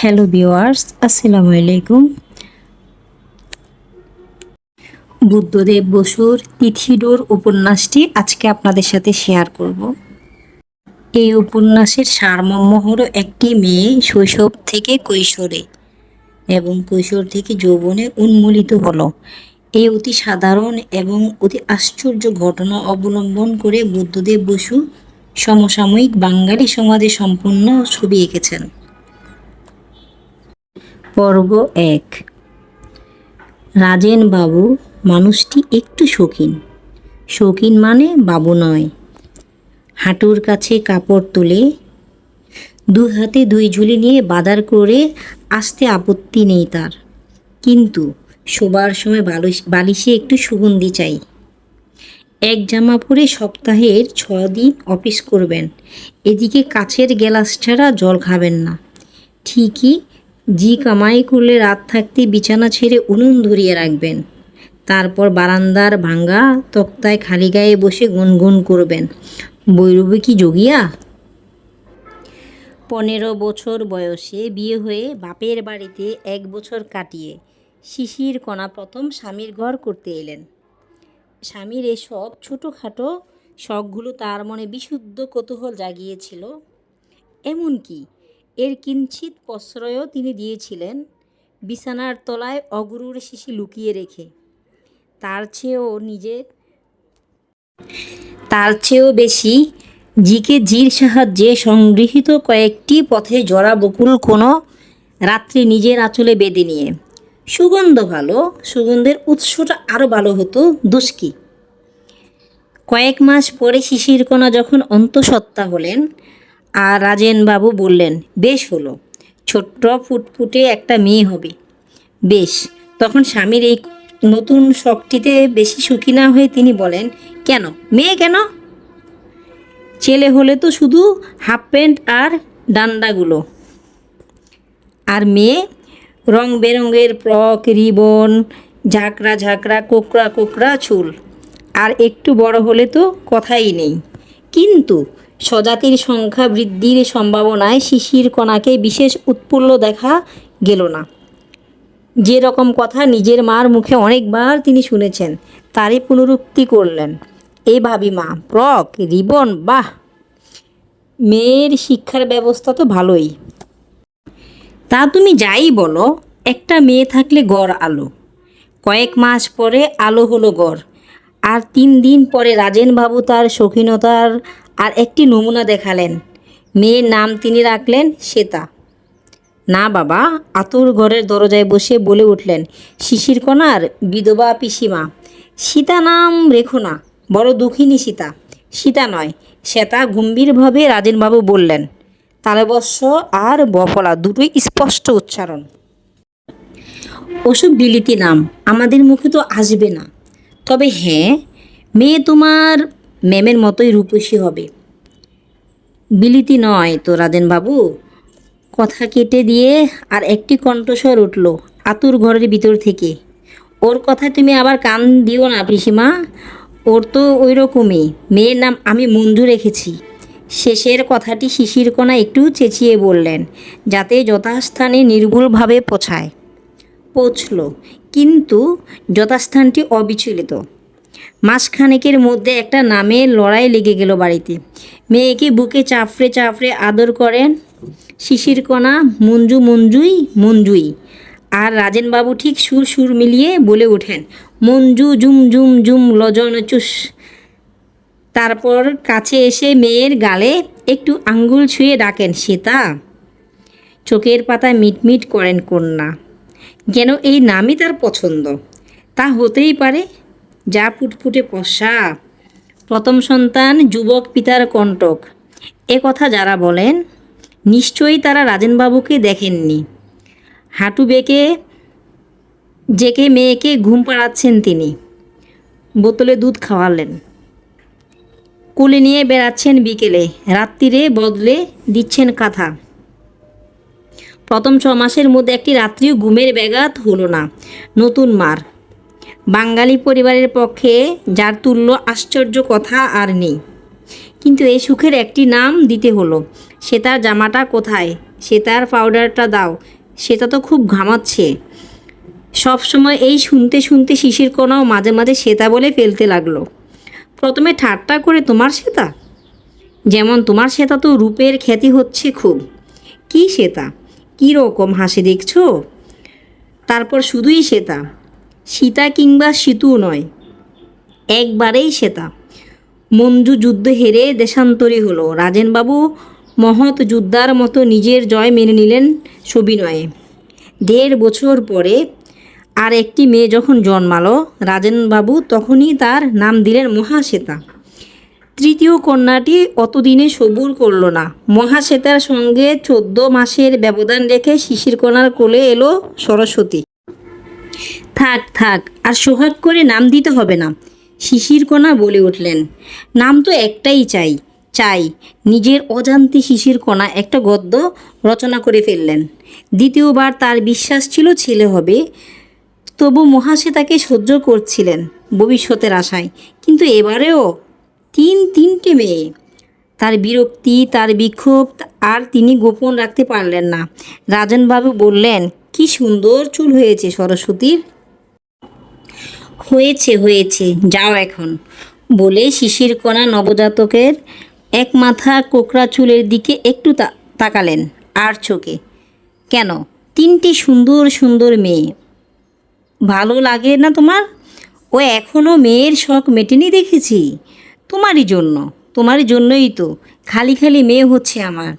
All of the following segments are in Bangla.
হ্যালো ভিওয়ার্স আসসালামু আলাইকুম বুদ্ধদেব বসুর তিথিডোর উপন্যাসটি আজকে আপনাদের সাথে শেয়ার করব। এই উপন্যাসের সারমর্ম হলো একটি মেয়ে শৈশব থেকে কৈশোরে এবং কৈশোর থেকে যৌবনে উন্মূলিত হলো। এই অতি সাধারণ এবং অতি আশ্চর্য ঘটনা অবলম্বন করে বুদ্ধদেব বসু সমসাময়িক বাঙালি সমাজে সম্পূর্ণ ছবি এঁকেছেন। পর্ব এক। রাজেন বাবু, মানুষটি একটু শৌখিন। শৌখিন মানে বাবু নয়। হাঁটুর কাছে কাপড় তুলে, দু হাতে দুই ঝুলি নিয়ে বাদার করে আসতে আপত্তি নেই তার। কিন্তু শোবার সময় বালিশ, বালিশে একটু সুগন্ধি চাই। এক জামা পরে সপ্তাহের ছ দিন অফিস করবেন। এদিকে কাছের গ্যালাস ছাড়া জল খাবেন না। ঠিকই জি কামাই করলে রাত থাকতে বিছানা ছেড়ে উনুন ধরিয়ে রাখবেন। তারপর বারান্দার ভাঙ্গা তক্তায় খালি গায়ে বসে গুনগুন করবেন। বৈরবী কি যোগিয়া? পনেরো বছর বয়সে বিয়ে হয়ে বাপের বাড়িতে এক বছর কাটিয়ে শিশির কণা প্রথম স্বামীর ঘর করতে এলেন। স্বামীর এসব ছোটোখাটো শখগুলো তার মনে বিশুদ্ধ কৌতূহল জাগিয়েছিল। এমনকি এর কিঞ্চিত প্রশ্রয়ও তিনি দিয়েছিলেন বিছানার তলায় অগুরুর শিশি লুকিয়ে রেখে। তার চেয়েও নিজের তার চেয়েও বেশি জিকে জির সাহায্যে সংগৃহীত কয়েকটি পথে জরা বকুল কোনো রাত্রি নিজের আঁচলে বেঁধে নিয়ে। সুগন্ধ ভালো, সুগন্ধের উৎসটা আরও ভালো হতো দুষ্কি কয়েক মাস পরে শিশির কণা যখন অন্তঃসত্ত্বা হলেন আর রাজেনবাবু বললেন, বেশ হলো, ছোট্ট ফুটফুটে একটা মেয়ে হবে। বেশ, তখন স্বামীর এই নতুন শখটিতে বেশি সুখী না হয়ে তিনি বলেন, কেন? মেয়ে কেন? ছেলে হলে তো শুধু হাফ প্যান্ট আর ডান্ডাগুলো। আর মেয়ে, রং বেরঙের ফ্রক, রিবন, ঝাঁকড়া ঝাঁকড়া, কোকড়া কোকড়া চুল। আর একটু বড় হলে তো কথাই নেই। কিন্তু স্বজাতির সংখ্যা বৃদ্ধির সম্ভাবনায় শিশির কণাকে বিশেষ উৎফুল্ল দেখা গেল না। যে রকম কথা নিজের মার মুখে অনেকবার তিনি শুনেছেন, তারই পুনরুক্তি করলেন। এই ভাবি মা ফ্রক রিবন, বাহ! মেয়ের শিক্ষার ব্যবস্থা তো ভালোই। তা তুমি যাই বলো, একটা মেয়ে থাকলে গড় আলো। কয়েক মাস পরে আলো হলো গড়, আর তিন দিন পরে রাজেনবাবু তার শৌখিনতার আর একটি নমুনা দেখালেন। মেয়ের নাম তিনি রাখলেন শ্বেতা। না বাবা, আতুর ঘরের দরজায় বসে বলে উঠলেন, শিশির কণার বিধবা পিসিমা, সীতা নাম রেখো না, বড় দুঃখিনী সীতা। সীতা নয়, শ্বেতা গম্ভীরভাবে রাজেনবাবু বললেন, তালবস্য আর বফলা দুটোই স্পষ্ট উচ্চারণ। ওসব বিলিতি নাম, আমাদের মুখে তো আসবে না। তবে হ্যাঁ মেয়ে তোমার ম্যামের মতোই রূপসী হবে। বিলিতি নয় তো রাজেনবাবু। কথা কেটে দিয়ে আর একটি কণ্ঠস্বর উঠল আতুর ঘরের ভিতর থেকে। ওর কথা তুমি আবার কান দিও না পিসিমা। ওর তো ওই রকমই মেয়ের নাম আমি মঞ্জু রেখেছি। শেষের কথাটি শিশির কণা একটু চেঁচিয়ে বললেন, যাতে যথাস্থানে নির্ভুলভাবে পৌঁছায়। পৌঁছল, কিন্তু যথাস্থানটি অবিচলিত। মাসখানেকের মধ্যে একটা নামে লড়াই লেগে গেল বাড়িতে। মেয়েকে বুকে চাপড়ে চাপড়ে আদর করেন শিশির কণা মঞ্জু মঞ্জুই মঞ্জুই। আর রাজেনবাবু ঠিক সুর সুর মিলিয়ে বলে ওঠেন, মঞ্জু জুম জুম জুম লজন চুস। তারপর কাছে এসে মেয়ের গালে একটু আঙ্গুল ছুঁয়ে ডাকেন সীতা চোখের পাতা মিটমিট করেন কন্যা যেন এই নামই তার পছন্দ? তা হতেই পারে যা ফুটফুটে পশা প্রথম সন্তান, যুবক পিতার কণ্টক। এ কথা যারা বলেন, নিশ্চয়ই তারা রাজেনবাবুকে দেখেননি। হাঁটু বেঁকে, জেকে মেয়েকে ঘুম পাড়াচ্ছেন তিনি। বোতলে দুধ খাওয়ালেন। কুলে নিয়ে বেড়াচ্ছেন বিকেলে। রাত্রিরে বদলে দিচ্ছেন কাঁথা। প্রথম ছ মাসের মধ্যে একটি রাত্রিও ঘুমের ব্যাঘাত হলো না। নতুন মার। বাঙালি পরিবারের পক্ষে যার তুল্য আশ্চর্য কথা আর নেই। কিন্তু এই সুখের একটি নাম দিতে হলো। সে তার জামাটা কোথায়? শ্বেতার পাউডারটা দাও। সেটা তো খুব ঘামাচ্ছে। সব সময় এই শুনতে শুনতে শিশির কণাও মাঝে মাঝে সেতা বলে ফেলতে লাগল। প্রথমে ঠাট্টা করে তোমার সেতা যেমন তোমার সেতা তো রূপের খ্যাতি হচ্ছে খুব। কি সেতা কী রকম হাসি দেখছ? তারপর শুধুই শ্বেতা। সীতা কিংবা সীতু নয়। একবারেই শ্বেতা। মঞ্জু যুদ্ধ হেরে দেশান্তরী হলো। রাজেনবাবু মহৎ যোদ্ধার মতো নিজের জয় মেনে নিলেন সবিনয়ে। দেড় বছর পরে আর একটি মেয়ে যখন জন্মালো, রাজেনবাবু তখনই তার নাম দিলেন মহাশ্বেতা। তৃতীয় কন্যাটি অতদিনে সবুর করল না। মহাশ্বেতার সঙ্গে চোদ্দ মাসের ব্যবধান রেখে শিশির কণার কোলে এলো সরস্বতী। থাক থাক, আর সোহাগ করে নাম দিতে হবে না। শিশির কণা বলে উঠলেন, নাম তো একটাই চাই চাই। নিজের অজান্তে শিশির কণা একটা গদ্য রচনা করে ফেললেন। দ্বিতীয়বার তার বিশ্বাস ছিল ছেলে হবে, তবু মহাশে তাকে সহ্য করছিলেন ভবিষ্যতের আশায়। কিন্তু এবারেও তিন, তিনটে মেয়ে। তার বিরক্তি, তার বিক্ষোভ, আর তিনি গোপন রাখতে পারলেন না। রাজনবাবু বললেন কি সুন্দর চুল হয়েছে সরস্বতীর। হয়েছে হয়েছে, যাও এখন। বলে শিশির কণা নবজাতকের এক মাথা কোকড়া চুলের দিকে একটু তাকালেন আর চোখে। কেন? তিনটি সুন্দর সুন্দর মেয়ে। ভালো লাগে না তোমার? ও এখনও মেয়ের শখ মেটেনি দেখেছি। তোমারই জন্য, তোমারই জন্যই তো। খালি খালি মেয়ে হচ্ছে আমার।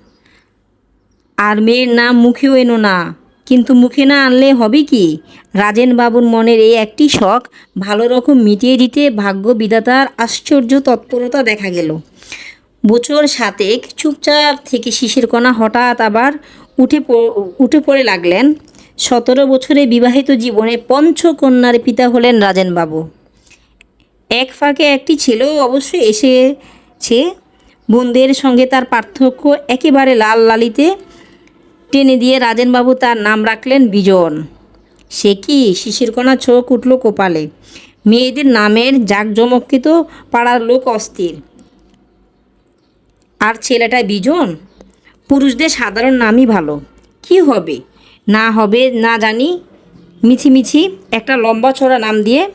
আর মেয়ের নাম মুখেও এনো না। কিন্তু মুখে না আনলে হবে কি? রাজেন বাবুর মনের এই একটি শখ ভালো রকম মিটিয়ে দিতে ভাগ্য বিধাতার আশ্চর্য তৎপরতা দেখা গেল। বছর সাতেক চুপচাপ থেকে শিশির কণা হঠাৎ আবার উঠে উঠে পড়ে লাগলেন। সতেরো বছরে বিবাহিত জীবনে পঞ্চকন্যার পিতা হলেন রাজেনবাবু। এক ফাঁকে একটি ছেলেও অবশ্যই এসেছে। বোনদের সঙ্গে তার পার্থক্য একেবারে লাল লালিতে টেনে দিয়ে রাজেনবাবু তার নাম রাখলেন বিজন। সে কি? শিশিরকণা চোখ উঠল কপালে। মেয়েদের নামের জাঁকজমককে পাড়ার লোক অস্থির। আর ছেলেটা বিজন? পুরুষদের সাধারণ নামই ভালো। কি হবে? না হবে, না জানি। মিছি মিছি একটা লম্বা ছড়া নাম দিয়ে।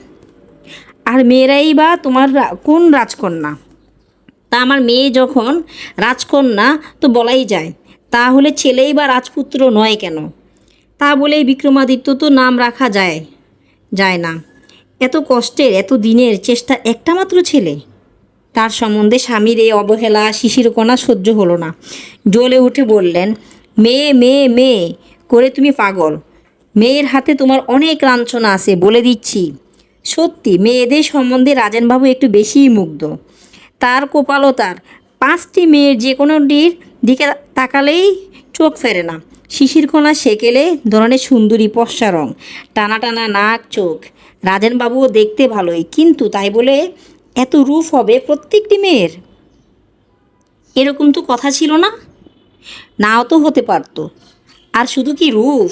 আর মেয়েরাই বা তোমার কোন রাজকন্যা? তা আমার মেয়ে যখন রাজকন্যা তো বলাই যায়। তাহলে ছেলেই বা রাজপুত্র নয় কেন? তা বলেই বিক্রমাদিত্য তো নাম রাখা যায় যায় না। এত কষ্টের, এত দিনের চেষ্টা একটা মাত্র ছেলে? তার সম্বন্ধে স্বামীর এই অবহেলা, শিশিরকণা সহ্য হলো না। জ্বলে উঠে বললেন, মেয়ে মেয়ে মেয়ে, করে তুমি পাগল। মেয়ের হাতে তোমার অনেক লাঞ্ছনা আছে, বলে দিচ্ছি। সত্যি, মেয়েদের সম্বন্ধে রাজেনবাবু একটু বেশিই মুগ্ধ। তার কপালতার পাঁচটি মেয়ের যে কোনোটির দিকে তাকালেই চোখ ফেরে না। শিশিরকণা সেকেলে ধরনের সুন্দরী পশ্চা রং, টানা টানা নাক, চোখ। রাজেনবাবুও দেখতে ভালোই, কিন্তু তাই বলে এত রূপ হবে প্রত্যেকটি মেয়ের? এরকম তো কথা ছিল না। নাও তো হতে পারতো। আর শুধু কি রূপ?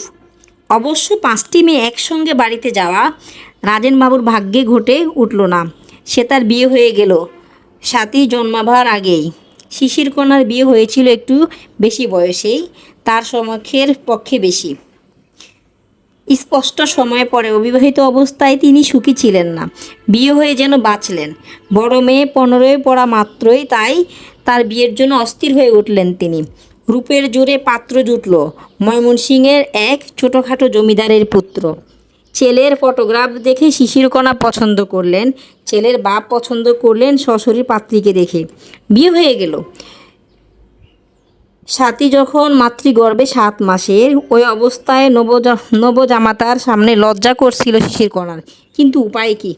অবশ্য পাঁচটি মেয়ে একসঙ্গে বাড়িতে যাওয়া রাজেনবাবুর ভাগ্যে ঘটে উঠল না। সে তার বিয়ে হয়ে গেল। সাথী জন্মাবার আগেই। শিশির কন্যার বিয়ে হয়েছিল একটু বেশি বয়সেই, তার সমক্ষের পক্ষে বেশি। স্পষ্ট সময় পরে অবিবাহিত অবস্থায় তিনি সুখী ছিলেন না, বিয়ে হয়ে যেন বাঁচলেন। বড় মেয়ে পনেরোয় পড়া মাত্রই তাই তার বিয়ের জন্য অস্থির হয়ে উঠলেন তিনি। রূপের জোরে পাত্র জুটল। ময়মনসিংহের এক ছোটোখাটো জমিদারের পুত্র। ছেলের ফটোগ্রাফ দেখে শিশির কণা পছন্দ করলেন। ছেলের বাপ পছন্দ করলেন শ্বশুরের পাত্রীকে দেখে। বিয়ে হয়ে গেল। সাথী যখন মাতৃগর্ভে সাত মাসের, ওই অবস্থায় নবজা নবজামাতার সামনে লজ্জা করছিল শিশির কণার। কিন্তু উপায় কি?